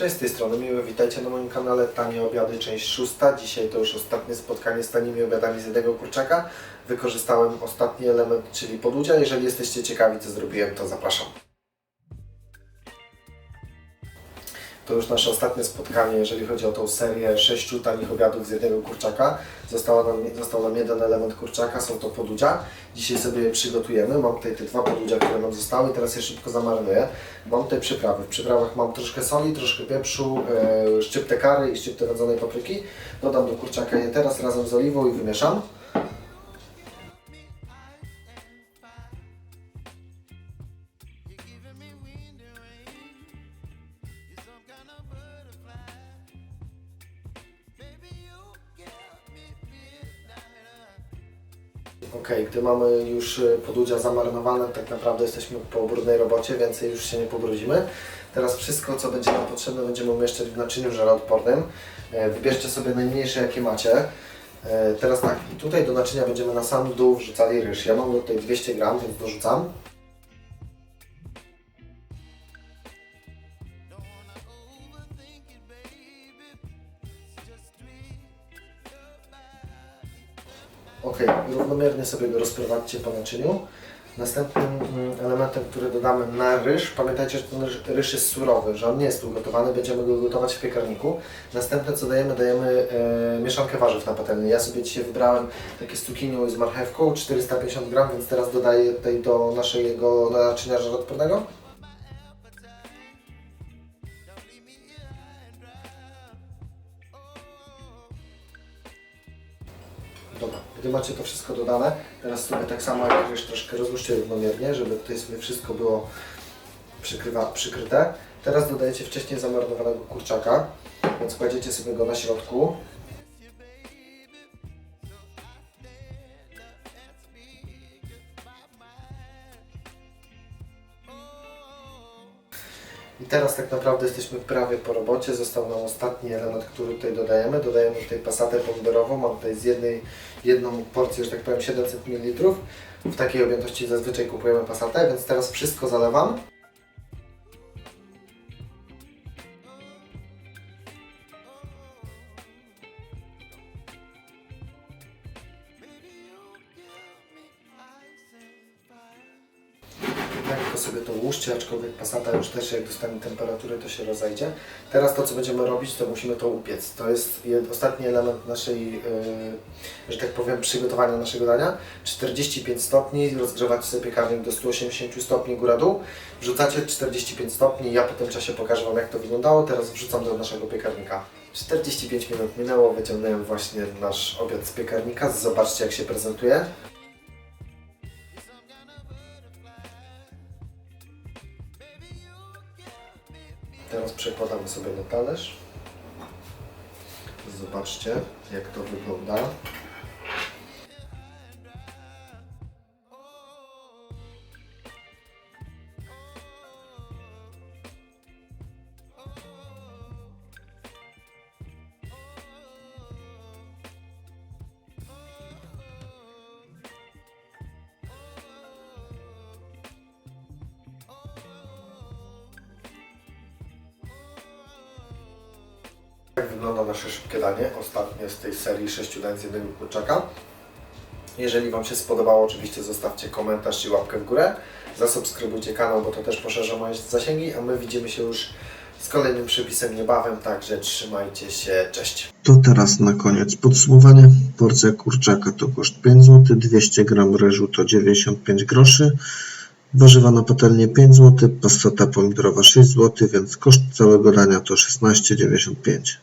Cześć z tej strony Miły, witajcie na moim kanale Tanie Obiady, część szósta. Dzisiaj to już ostatnie spotkanie z tanimi obiadami z jednego kurczaka. Wykorzystałem ostatni element, czyli podudzia. Jeżeli jesteście ciekawi co zrobiłem, to zapraszam. To już nasze ostatnie spotkanie, jeżeli chodzi o tą serię sześciu tanich obiadów z jednego kurczaka. Została nam, został nam jeden element kurczaka, są to podudzia. Dzisiaj sobie je przygotujemy. Mam tutaj te dwa podudzia, które nam zostały. Teraz je szybko zamarynuję. Mam tutaj przyprawy. W przyprawach mam troszkę soli, troszkę pieprzu, e, szczyptę kary i szczyptę radzonej papryki. Dodam do kurczaka je teraz razem z oliwą i wymieszam. Ok, gdy mamy już e, podudzia zamarynowane, tak naprawdę jesteśmy po brudnej robocie, więcej już się nie pobrudzimy. Teraz wszystko, co będzie nam potrzebne, będziemy umieszczać w naczyniu żaroodpornym. E, Wybierzcie sobie najmniejsze, jakie macie. E, Teraz tak, tutaj do naczynia będziemy na sam dół wrzucali ryż. Ja mam tutaj 200 gram, więc dorzucam. Ok, równomiernie sobie go rozprowadźcie po naczyniu. Następnym mm, elementem, który dodamy na ryż, pamiętajcie, że ten ryż, jest surowy, że on nie jest tu gotowany, będziemy go gotować w piekarniku. Następne co dajemy, dajemy e, mieszankę warzyw na patelnię. Ja sobie dzisiaj wybrałem takie z cukinią i z marchewką, 450 gram, więc teraz dodaję tutaj do naszego naczynia żaroodpornego. Gdy macie to wszystko dodane, teraz sobie tak samo jak ryż troszkę rozłóżcie równomiernie, żeby tutaj sobie wszystko było przykrywa, przykryte. Teraz dodajecie wcześniej zamarynowanego kurczaka, więc kładziecie sobie go na środku. I teraz tak naprawdę jesteśmy prawie po robocie. Został nam ostatni element, który tutaj dodajemy. Dodajemy tutaj pasatę pomidorową. Mam tutaj z jednej jedną porcję, że tak powiem 700 ml. W takiej objętości zazwyczaj kupujemy pasatę, więc teraz wszystko zalewam. Lekko sobie to łóżcie, aczkolwiek pasata już też jak dostanie temperaturę to się rozejdzie. Teraz to co będziemy robić to musimy to upiec. To jest ostatni element naszej, yy, że tak powiem, przygotowania naszego dania. 45 stopni, rozgrzewacie sobie piekarnik do 180 stopni góra-dół. Wrzucacie 45 stopni, ja po tym czasie pokażę Wam jak to wyglądało. Teraz wrzucam do naszego piekarnika. 45 minut minęło, wyciągnąłem właśnie nasz obiad z piekarnika. Zobaczcie jak się prezentuje. Teraz przekładamy sobie na talerz. Zobaczcie, jak to wygląda. Wygląda nasze szybkie danie, ostatnie z tej serii 6 dań z jednego kurczaka. Jeżeli Wam się spodobało, oczywiście zostawcie komentarz i łapkę w górę. Zasubskrybujcie kanał, bo to też poszerza moje zasięgi, a my widzimy się już z kolejnym przepisem niebawem, także trzymajcie się, cześć! To teraz na koniec podsumowanie. Porcja kurczaka to koszt 5 zł, 200 g ryżu to 95 groszy, warzywa na patelnię 5 zł, pastata pomidorowa 6 zł, więc koszt całego dania to 16,95